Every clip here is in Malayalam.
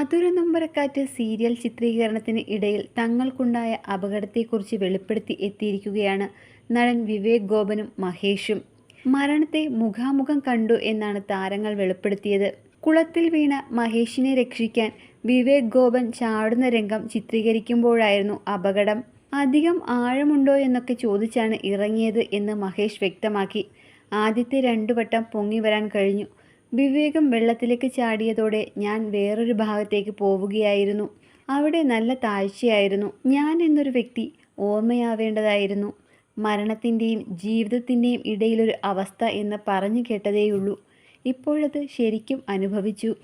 മധുര നമ്പരക്കാറ്റ് സീരിയൽ ചിത്രീകരണത്തിന് ഇടയിൽ തങ്ങൾക്കുണ്ടായ അപകടത്തെക്കുറിച്ച് വെളിപ്പെടുത്തി എത്തിയിരിക്കുകയാണ് നടൻ വിവേക് ഗോപനും മഹേഷും. മരണത്തെ മുഖാമുഖം കണ്ടു എന്നാണ് താരങ്ങൾ വെളിപ്പെടുത്തിയത്. കുളത്തിൽ വീണ മഹേഷിനെ രക്ഷിക്കാൻ വിവേക് ഗോപൻ ചാടുന്ന രംഗം ചിത്രീകരിക്കുമ്പോഴായിരുന്നു അപകടം. അധികം ആഴമുണ്ടോ എന്നൊക്കെ ചോദിച്ചാണ് ഇറങ്ങിയത് എന്ന് മഹേഷ് വ്യക്തമാക്കി. ആദ്യത്തെ രണ്ടു വട്ടം പൊങ്ങി വരാൻ കഴിഞ്ഞു. വിവേകം വെള്ളത്തിലേക്ക് ചാടിയതോടെ ഞാൻ വേറൊരു ഭാഗത്തേക്ക് പോവുകയായിരുന്നു. അവിടെ നല്ല താഴ്ചയായിരുന്നു. ഞാൻ എന്നൊരു വ്യക്തി ഓർമ്മയാവേണ്ടതായിരുന്നു. മരണത്തിന്റെയും ജീവിതത്തിന്റെയും ഇടയിലൊരു അവസ്ഥ എന്ന് പറഞ്ഞു കേട്ടതേയുള്ളൂ. ഇപ്പോഴത് ശരിക്കും അനുഭവിച്ചു.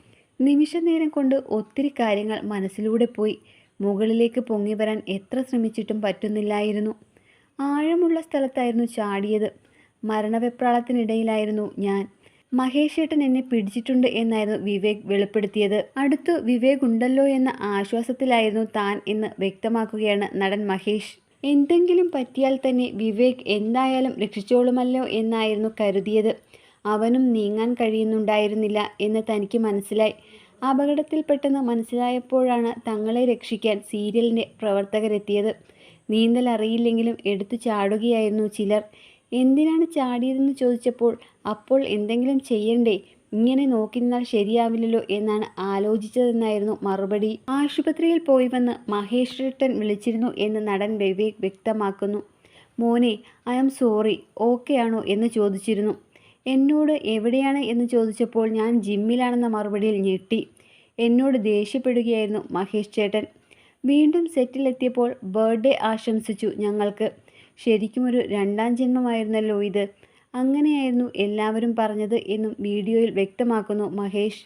നിമിഷനേരം കൊണ്ട് ഒത്തിരി കാര്യങ്ങൾ മനസ്സിലൂടെ പോയി. മുകളിലേക്ക് പൊങ്ങി വരാൻ എത്ര ശ്രമിച്ചിട്ടും പറ്റുന്നില്ലായിരുന്നു. ആഴമുള്ള സ്ഥലത്തായിരുന്നു ചാടിയത്. മരണവെപ്രാളത്തിനിടയിലായിരുന്നു ഞാൻ. മഹേഷ് ഏട്ടൻ എന്നെ പിടിച്ചിട്ടുണ്ട് എന്നായിരുന്നു വിവേക് വെളിപ്പെടുത്തിയത്. അടുത്ത് വിവേക് ഉണ്ടല്ലോ എന്ന ആശ്വാസത്തിലായിരുന്നു താൻ എന്ന് വ്യക്തമാക്കുകയാണ് നടൻ മഹേഷ്. എന്തെങ്കിലും പറ്റിയാൽ തന്നെ വിവേക് എന്തായാലും രക്ഷിച്ചോളുമല്ലോ എന്നായിരുന്നു കരുതിയത്. അവനും നീങ്ങാൻ കഴിയുന്നുണ്ടായിരുന്നില്ല എന്ന് തനിക്ക് മനസ്സിലായി. അപകടത്തിൽ പെട്ടെന്ന് മനസ്സിലായപ്പോഴാണ് തങ്ങളെ രക്ഷിക്കാൻ സീരിയലിന്റെ പ്രവർത്തകരെത്തിയത്. നീന്തൽ അറിയില്ലെങ്കിലും എടുത്തു ചാടുകയായിരുന്നു ചിലർ. എന്തിനാണ് ചാടിയതെന്ന് ചോദിച്ചപ്പോൾ അപ്പോൾ എന്തെങ്കിലും ചെയ്യണ്ടേ? ഇങ്ങനെ നോക്കി നിന്നാൽ ശരിയാവില്ലല്ലോ എന്നാണ് ആലോചിച്ചതെന്നായിരുന്നു മറുപടി. ആശുപത്രിയിൽ പോയി വന്ന് മഹേഷ് രട്ടൻ വിളിച്ചിരുന്നു എന്ന് നടൻ വിവേക് വ്യക്തമാക്കുന്നു. മോനെ ഐ എം സോറി. ഓക്കെ ആണോ? എന്ന് ചോദിച്ചിരുന്നു. എന്നോട് എവിടെയാണ്? എന്ന് ചോദിച്ചപ്പോൾ ഞാൻ ജിമ്മിലാണെന്ന മറുപടിയിൽ ഞെട്ടി. എന്നോട് ദേഷ്യപ്പെടുകയായിരുന്നു മഹേഷ് ചേട്ടൻ വീണ്ടും സെറ്റിലെത്തിയപ്പോൾ ബർത്ത്ഡേ ആശംസിച്ചു ഞങ്ങൾക്ക്. ശരിക്കും ഒരു രണ്ടാം ജന്മമായിരുന്നല്ലോ ഇത്. അങ്ങനെയായിരുന്നു എല്ലാവരും പറഞ്ഞത് എന്നും വീഡിയോയിൽ വ്യക്തമാക്കുന്നു മഹേഷ്.